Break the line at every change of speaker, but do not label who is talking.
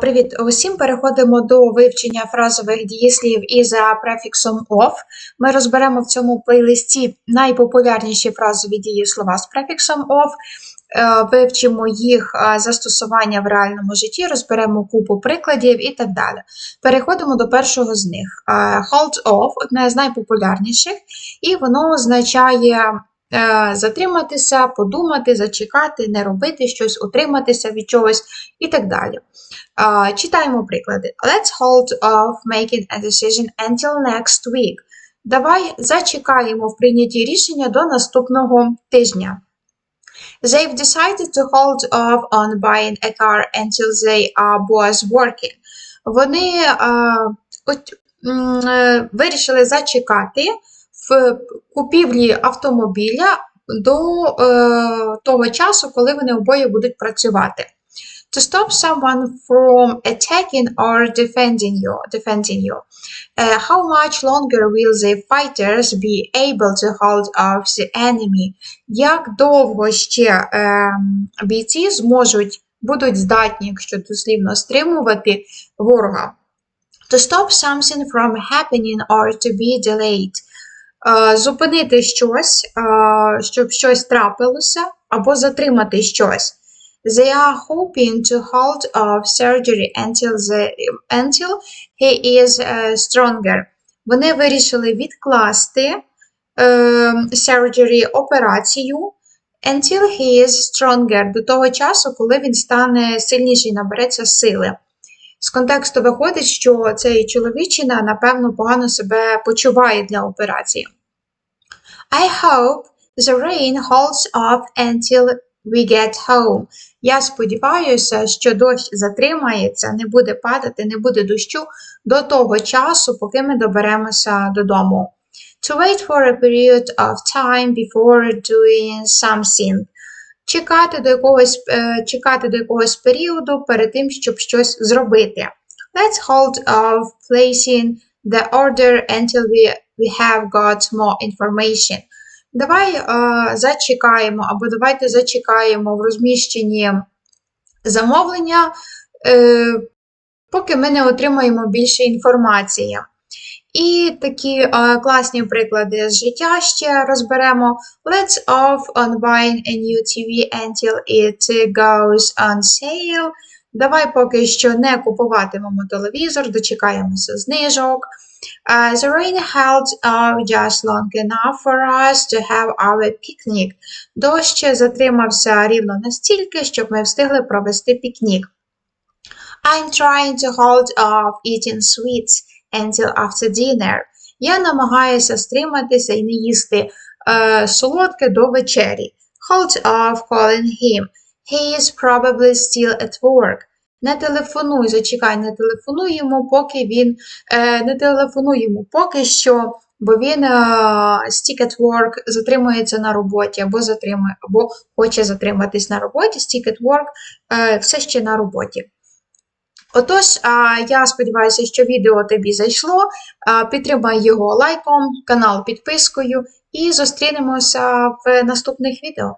Привіт усім! Переходимо до вивчення фразових дієслів із префіксом of. Ми розберемо в цьому плейлисті найпопулярніші фразові дієслова з префіксом of. Е, Вивчимо їх застосування в реальному житті, розберемо купу прикладів і так далі. Переходимо до першого з них. Е, Hold off одне з найпопулярніших, і воно означає затриматися, подумати, зачекати, не робити щось, утриматися від чогось і так далі. Читаємо приклади. Let's hold off making a decision until next week. Давай зачекаємо в прийнятті рішення до наступного тижня. They've decided to hold off on buying a car until they are was working. Вони а, от, е, вирішили зачекати в купівлі автомобіля до е, того часу, коли вони обоє будуть працювати. To stop someone from attacking or defending you, defending you. Uh, how much longer will the fighters be able to hold off the enemy? Як довго ще ем, бійці зможуть, будуть здатні, якщо дослівно, стримувати ворога? To stop something from happening or to be delayed. Е, зупинити щось, е, щоб щось трапилося, або затримати щось. They are hoping to hold off surgery until, the, until he is uh, stronger. Вони вирішили відкласти е, surgery операцію until he is stronger, до того часу, коли він стане сильніший, набереться сили. З контексту виходить, що цей чоловічина, напевно, погано себе почуває для операції. I hope the rain holds off until we get home. Я сподіваюся, що дощ затримається, не буде падати, не буде дощу до того часу, поки ми доберемося додому. To wait for a period of time before doing something. Чекати до якогось, е, чекати до якогось періоду перед тим, щоб щось зробити. Let's hold off placing the order until we, we have got more information. Давай е, зачекаємо, або давайте зачекаємо в розміщенні замовлення, е, поки ми не отримаємо більше інформації. І такі е, класні приклади з життя ще розберемо. Let's off on buying a new TV until it goes on sale. Давай поки що не купуватимемо телевізор, дочекаємося знижок. Uh, the rain held off just long enough for us to have our picnic. Дощ затримався рівно настільки, щоб ми встигли провести пікнік. I'm trying to hold off eating sweets until after dinner. Я намагаюся стриматися і не їсти е, солодке до вечері. Hold off calling him. He is probably still at work. Не телефонуй, зачекай, не телефонуй йому, поки він е, не телефонуй йому поки що, бо він е, stick at work затримується на роботі, або затримує, або хоче затриматись на роботі. Stick at work е, все ще на роботі. Отож, я сподіваюся, що відео тобі зайшло. Підтримай його лайком, канал підпискою і зустрінемося в наступних відео.